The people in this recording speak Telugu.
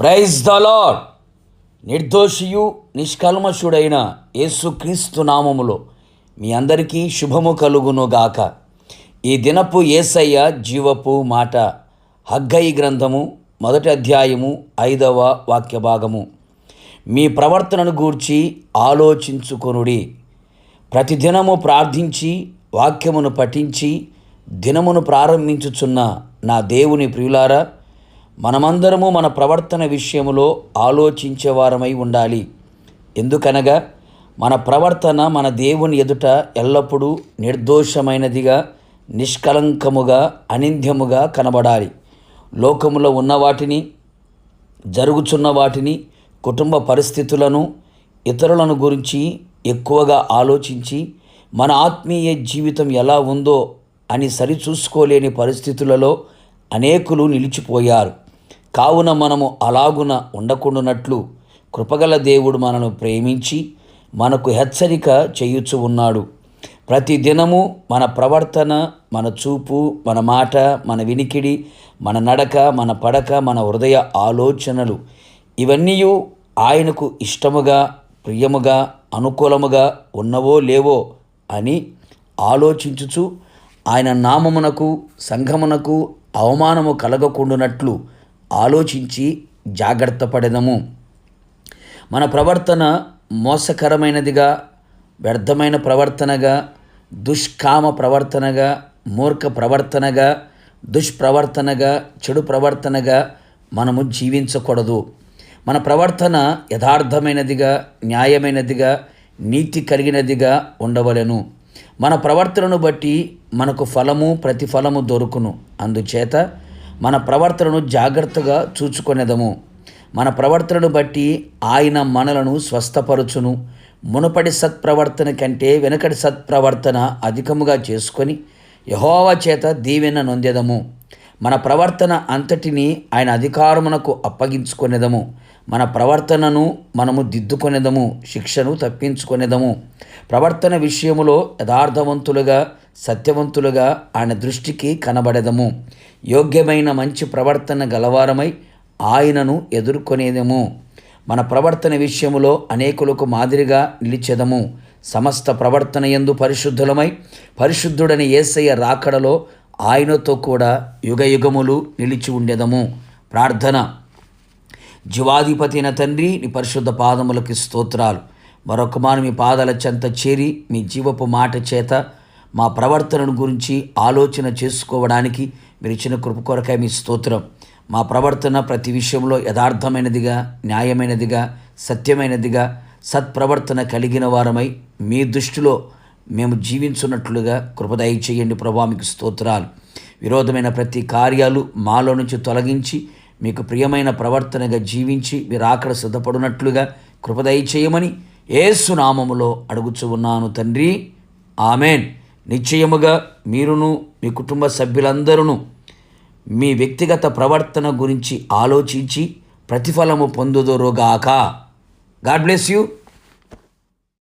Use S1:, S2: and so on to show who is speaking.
S1: ప్రైజ్ ద లాడ్ నిర్దోషియు నిష్కల్మషుడైన యేసుక్రీస్తు నామములో మీ అందరికీ శుభము కలుగును గాక. ఈ దినపు ఏసయ్య జీవపు మాట హగ్గై గ్రంథము మొదటి అధ్యాయము ఐదవ వాక్య భాగము. మీ ప్రవర్తనను గూర్చి ఆలోచించుకొనుడి. ప్రతిదినము ప్రార్థించి వాక్యమును పఠించి దినమును ప్రారంభించుచున్న నా దేవుని ప్రియులారా మనమందరము మన ప్రవర్తన విషయములో ఆలోచించేవారమై ఉండాలి. ఎందుకనగా మన ప్రవర్తన మన దేవుని ఎదుట ఎల్లప్పుడూ నిర్దోషమైనదిగా నిష్కలంకముగా అనింద్యముగా కనబడాలి. లోకములో ఉన్న వాటిని జరుగుచున్న వాటిని కుటుంబ పరిస్థితులను ఇతరులను గురించి ఎక్కువగా ఆలోచించి మన ఆత్మీయ జీవితం ఎలా ఉందో అని సరిచూసుకోలేని పరిస్థితులలో అనేకులు నిలిచిపోయారు. కావున మనము అలాగున ఉండకుండానట్లు కృపగల దేవుడు మనను ప్రేమించి మనకు హెచ్చరిక చేయుచు ఉన్నాడు. ప్రతి దినము మన ప్రవర్తన మన చూపు మన మాట మన వినికిడి మన నడక మన పడక మన హృదయ ఆలోచనలు ఇవన్నీ ఆయనకు ఇష్టముగా ప్రియముగా అనుకూలముగా ఉన్నవో లేవో అని ఆలోచించుచు ఆయన నామమునకు సంఘమునకు అవమానము కలగకుండునట్లు ఆలోచించి జాగ్రత్త పడదము. మన ప్రవర్తన మోసకరమైనదిగా వ్యర్థమైన ప్రవర్తనగా దుష్కామ ప్రవర్తనగా మూర్ఖ ప్రవర్తనగా దుష్ప్రవర్తనగా చెడు ప్రవర్తనగా మనము జీవించకూడదు. మన ప్రవర్తన యథార్థమైనదిగా న్యాయమైనదిగా నీతి కలిగినదిగా ఉండవలెను. మన ప్రవర్తనను బట్టి మనకు ఫలము ప్రతిఫలము దొరుకును. అందుచేత మన ప్రవర్తనను జాగ్రత్తగా చూచుకొనేదము. మన ప్రవర్తనను బట్టి ఆయన మనలను స్వస్థపరచును. మునుపటి సత్ప్రవర్తన కంటే వెనుకటి సత్ప్రవర్తన అధికముగా చేసుకొని యహోవ చేత దీవెన నొందెదము. మన ప్రవర్తన అంతటిని ఆయన అధికారమునకు అప్పగించుకొనేదము. మన ప్రవర్తనను మనము దిద్దుకొనేదము. శిక్షను తప్పించుకొనేదము. ప్రవర్తన విషయములో యథార్థవంతులుగా సత్యవంతులుగా ఆయన దృష్టికి కనబడదము. యోగ్యమైన మంచి ప్రవర్తన గలవారమై ఆయనను ఎదుర్కొనేదము. మన ప్రవర్తన విషయములో అనేకులకు మాదిరిగా నిలిచెదము. సమస్త ప్రవర్తన ఎందు పరిశుద్ధులమై పరిశుద్ధుడని ఏసయ్య రాకడలో ఆయనతో కూడా యుగయుగములు నిలిచి ఉండేదము. ప్రార్థన. జీవాధిపతిన తండ్రి నీ పరిశుద్ధ పాదములకి స్తోత్రాలు. మరొక మాను మీ పాదాల చెంత చేరి మీ జీవపు మాట చేత మా ప్రవర్తనను గురించి ఆలోచన చేసుకోవడానికి మీరు ఇచ్చిన కృప కొరకై మీ స్తోత్రం. మా ప్రవర్తన ప్రతి విషయంలో యథార్థమైనదిగా న్యాయమైనదిగా సత్యమైనదిగా సత్ప్రవర్తన కలిగిన వారమై మీ దృష్టిలో మేము జీవించున్నట్లుగా కృపదయ చేయండి ప్రభా మీకు స్తోత్రాలు. విరోధమైన ప్రతి కార్యాలు మాలో నుంచి తొలగించి మీకు ప్రియమైన ప్రవర్తనగా జీవించి మీరు ఆకడ సిద్ధపడినట్లుగా కృపదయ చేయమని ఏసునామములో అడుగుచు ఉన్నాను తండ్రి. ఆమెన్. నిశ్చయముగా మీరును మీ కుటుంబ సభ్యులందరూ మీ వ్యక్తిగత ప్రవర్తన గురించి ఆలోచించి ప్రతిఫలము పొందుదురుగాక. God bless you.